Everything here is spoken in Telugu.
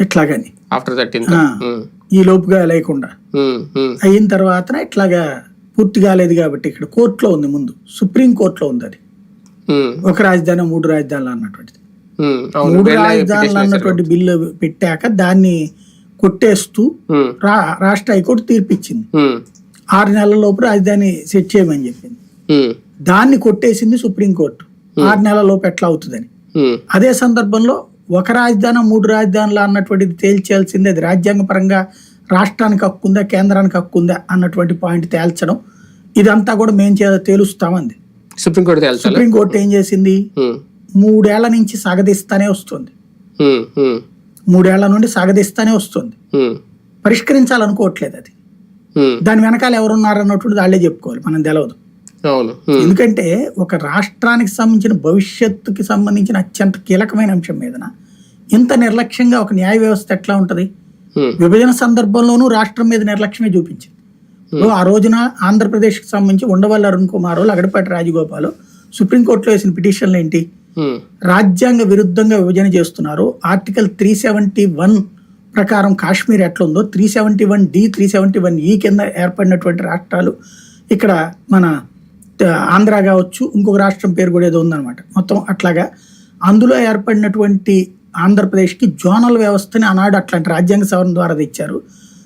ఇట్లాగని. ఆఫ్టర్ థర్టీన్ ఆ. ఈ లోపుగా లేకుండా. అయిన తర్వాత ఇట్లాగా పూర్తి కాలేదు కాబట్టి ఇక్కడ కోర్టులో ఉంది ముందు. సుప్రీం కోర్టులో ఉంది అది. ఒక రాజధాని మూడు రాజధానులు అన్నటువంటిది. మూడు రాజధానులు. అన్నటువంటి బిల్లు పెట్టాక దాన్ని కొట్టేస్తూ రా రాష్ట్ర హైకోర్టు తీర్పిచ్చింది. ఆరు నెలల లోపు రాజధాని సెట్ చేయమని చెప్పింది. దాన్ని కొట్టేసింది సుప్రీంకోర్టు ఆరు నెలల లోపు ఎట్లా అవుతుందని. అదే సందర్భంలో ఒక రాజధాని మూడు రాజధానులు అన్నటువంటిది తేల్చాల్సింది. అది రాజ్యాంగపరంగా రాష్ట్రానికి హక్కు ఉందా కేంద్రానికి హక్కు ఉందా అన్నటువంటి పాయింట్ తేల్చడం. ఇదంతా కూడా మేము చే- తేలుస్తామంది. సుప్రీంకోర్టు సుప్రీంకోర్టు ఏం చేసింది? మూడేళ్ళ నుంచి సాగదీస్తానే వస్తుంది. మూడేళ్ళ నుండి సాగదీస్తానే వస్తుంది. పరిష్కరించాలనుకోవట్లేదు అది. దాని వెనకాల ఎవరున్నారు అన్నటువంటి వాళ్ళే చెప్పుకోవాలి. మనం తెలవదు. ఎందుకంటే ఒక రాష్ట్రానికి సంబంధించిన భవిష్యత్తుకి సంబంధించిన అత్యంత కీలకమైన అంశం మీదన ఇంత నిర్లక్ష్యంగా ఒక న్యాయ వ్యవస్థ ఎట్లా ఉంటది? విభజన సందర్భంలోనూ రాష్ట్రం మీద నిర్లక్ష్యమే చూపించింది. ఆ రోజున ఆంధ్రప్రదేశ్కి సంబంధించి ఉండవల్లి అరుణ్ కుమార్ లగడపాటి రాజగోపాల్ సుప్రీంకోర్టులో వేసిన పిటిషన్లు ఏంటి? రాజ్యాంగ విరుద్ధంగా విభజన చేస్తున్నారు. ఆర్టికల్ త్రీ సెవెంటీ వన్ ప్రకారం కాశ్మీర్ ఎట్లా ఉందో three seventy one D three seventy one ఈ కింద ఏర్పడినటువంటి రాష్ట్రాలు ఇక్కడ మన ఆంధ్ర కావచ్చు ఇంకొక రాష్ట్రం పేరు కూడా ఏదో ఉందన్నమాట. మొత్తం అట్లాగా అందులో ఏర్పడినటువంటి ఆంధ్రప్రదేశ్కి జోనల్ వ్యవస్థని ఆనాడు అట్లాంటి రాజ్యాంగ సవరణ ద్వారా తెచ్చారు.